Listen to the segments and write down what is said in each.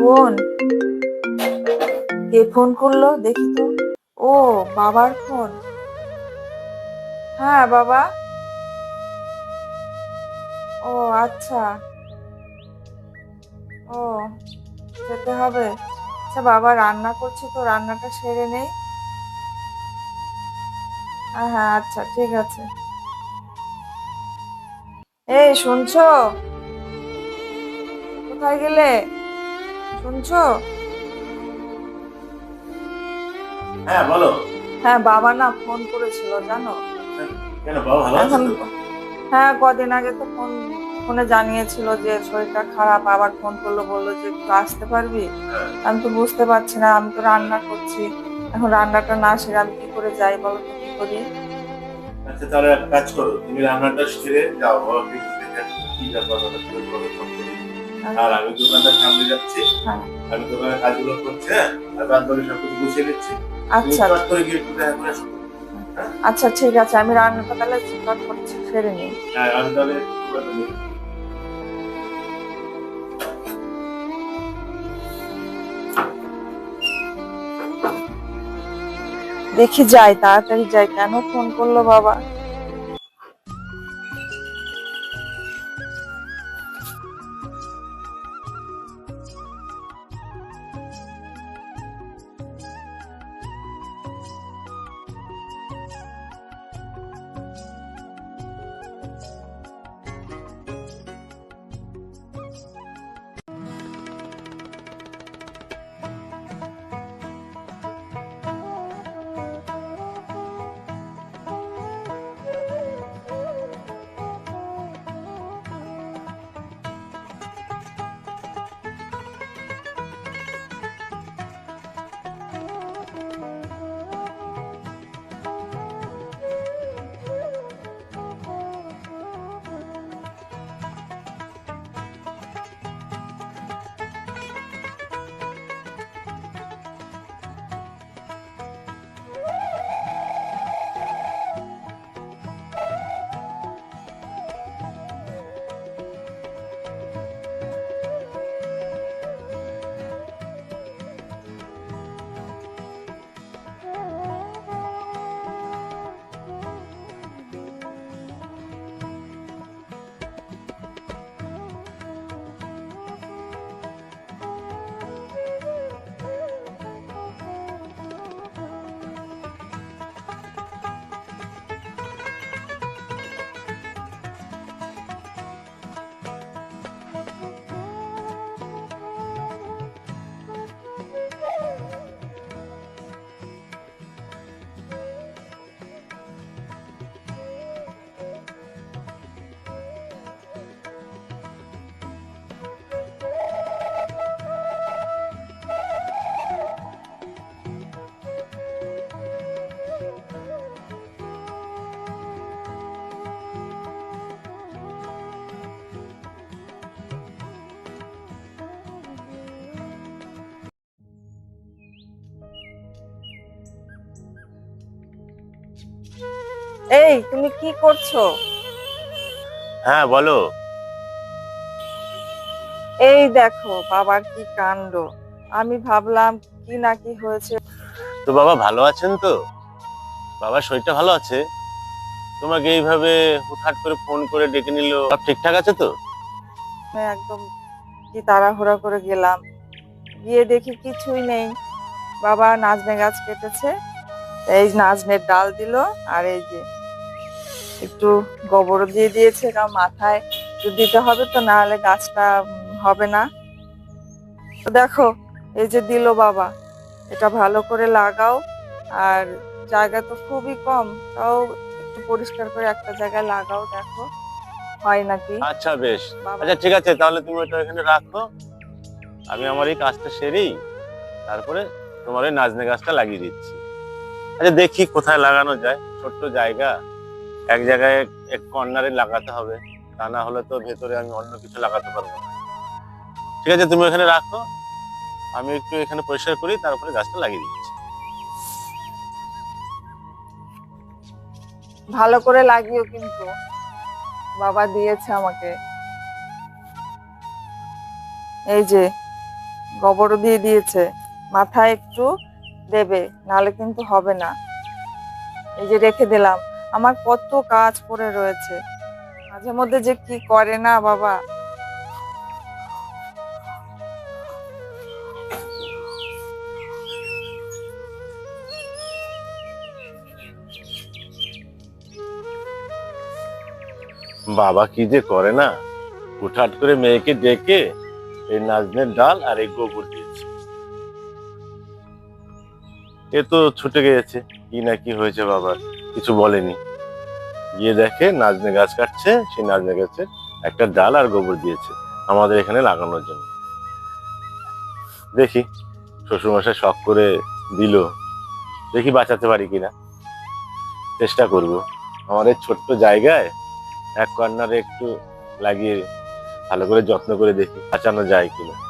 Phone? কে phone করল? দেখি তো। ও, বাবার ফোন। হ্যাঁ বাবা। ও আচ্ছা। ও যেতে হবে। আচ্ছা বাবা রান্না করছে তো, রান্নাটা সেরে নেই। হ্যাঁ হ্যাঁ আচ্ছা ঠিক আছে। এই, শুনছো? কোথায় গেলে? শুনছো? হ্যাঁ বলো। হ্যাঁ বাবা না ফোন করেছিল জানো? কেন বাবা ভালো হ্যাঁ কদিন আগে তো ফোন ফোনে জানিয়েছিল যে শরীরটা খারাপ আবার ফোন করল বলল যে একটু আসতে পারবি? হ্যাঁ। আমি তো বুঝতে পারছি না আমি তো রান্না করছি। এখন রান্নাটা না সেরে আমি কি করে যাই বলো তো কি করি? আচ্ছা তাহলে এক কাজ করো তুমি রান্নাটা সেরে যাও কি ব্যাপার আর আমি দোকানটা সামনে যাচ্ছি। হ্যাঁ। আমি দোকানের কাজগুলো করছি হ্যাঁ? আর বাদ বাকি সব গুছিয়ে নিচ্ছি। আচ্ছা। করে গিয়ে একটু দেখা করে আচ্ছা ঠিক আছে। আমি রান্নাটা তাহলে করছি সেরে নিই। হ্যাঁ আমি তাহলে দেখি যাই তাড়াতাড়ি যাই। কেন ফোন করল বাবা? এই তুমি কি করছ? হ্যাঁ বলো। এই দেখো বাবার কি কাণ্ড। আমি ভাবলাম কি না কি হয়েছে? তো বাবা ভালো আছেন তো? বাবার শরীরটা ভালো আছে? তোমাকে এইভাবে হুটহাট করে ফোন করে ডেকে নিল সব ঠিকঠাক আছে তো? আমি একদম কি তাড়াহুড়া করে গেলাম। গিয়ে দেখি কিছুই নেই। বাবা নাজনে গাছ কেটেছে। এই নাজনের ডাল দিল আর এই যে একটু গোবরও দিয়ে দিয়েছে কারণ মাথায় দিতে হবে তো না হলে গাছটা হবে না। তো দেখো এই যে দিল বাবা এটা ভালো করে লাগাও। আর জায়গা তো খুবই কম তাও একটু পরিষ্কার করে একটা জায়গায় লাগাও দেখো হয় নাকি? আচ্ছা বেশ। আচ্ছা ঠিক আছে তাহলে তুমি ওটা এখানে রাখো। আমি আমার এই কাজটা সেরেই তারপরে তোমার ওই নাজনে গাছটা লাগিয়ে দিচ্ছি। আচ্ছা দেখি কোথায় লাগানো যায় ছোট্ট জায়গা। এক জায়গায় এক কর্নারে লাগাতে হবে, তা না হলে তো ভেতরে আমি অন্য কিছু লাগাতে পারব না। ঠিক আছে, তুমি এখানে রাখো, আমি একটু এখানে পরিষ্কার করি, তারপরে গাছটা লাগিয়ে দিচ্ছি। ভালো করে লাগিও কিন্তু। বাবা দিয়েছে আমাকে। এই যে, গোবরও দিয়ে দিয়েছে। মাথায় একটু দেবে, নাহলে কিন্তু হবে না। এই যে রেখে দিলাম। আমার কত কাজ পড়ে রয়েছে। মাঝে মধ্যে যে কি করে না, বাবা? বাবা কি যে করে না? হুটহাট করে মেয়েকে ডেকে এই নাজনের ডাল আর এই গোবর দিয়েছে। এ তো ছুটে গিয়েছে। কি না কি হয়েছে বাবার? কিছু বলেনি। গিয়ে দেখে নাজনে গাছ কাটছে, সেই নাজনে গাছের একটা ডাল আর গোবর দিয়েছে আমাদের এখানে লাগানোর জন্য। দেখি, শ্বশুরমশাই শখ করে দিল। দেখি বাঁচাতে পারি কিনা। চেষ্টা করব। আমাদের ছোট্ট জায়গায় এক কর্নারে একটু লাগিয়ে ভালো করে যত্ন করে দেখি বাঁচানো যায় কিনা।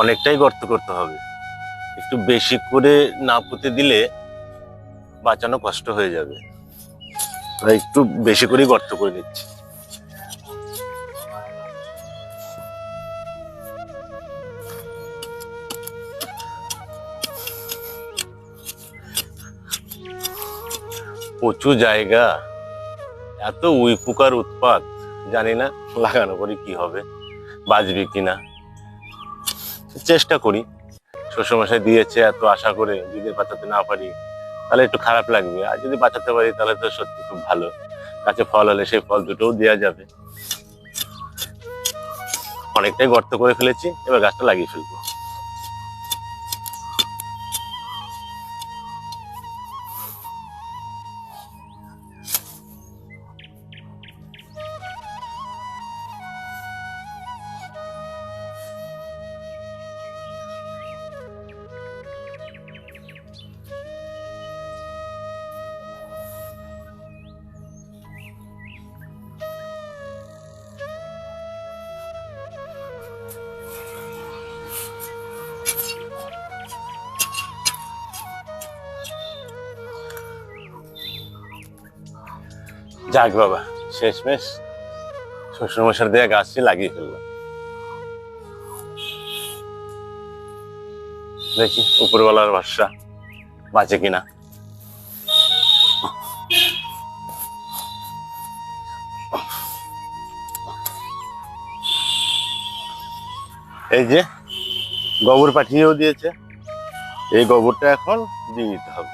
অনেকটাই গর্ত করতে হবে। একটু বেশি করে না পুঁতে দিলে বাঁচানো কষ্ট হয়ে যাবে। তাই একটু বেশি করেই গর্ত করে নিচ্ছি। প্রচুর জায়গা, এত উই পোকার উৎপাত, জানি না লাগানো করে কি হবে, বাঁচবে কিনা। চেষ্টা করি। শ্বশুরমশাই দিয়েছে, এত আশা করে যদি বাঁচাতে না পারি, তাহলে একটু খারাপ লাগবে। আর যদি বাঁচাতে পারি, তাহলে তো সত্যি খুব ভালো। কাছে ফল হলে সেই ফল দুটোও দেওয়া যাবে। অনেকটাই গর্ত করে ফেলেছি, এবার গাছটা লাগিয়ে ফেলব। যাক বাবা, শেষমেশ শ্বশুরমশাই দেওয়া গাছটি লাগিয়ে ফেললাম দেখি উপরওয়ালার ভরসা বাঁচে কিনা। এই যে গোবর পাঠিয়েও দিয়েছে, এই গোবরটা এখন দিয়ে দিতে হবে।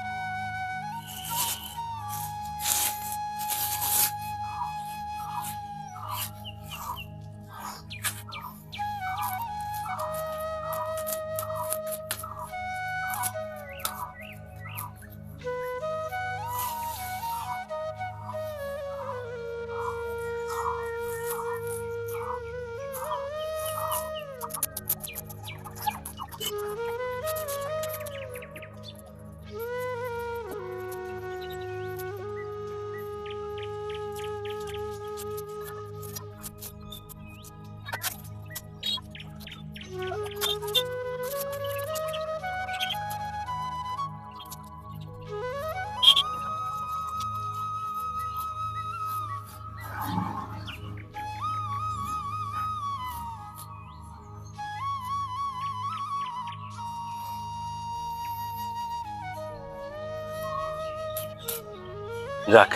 যাক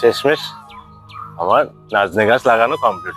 শেষমেশ আমার নাজনে গাছ লাগানো কমপ্লিট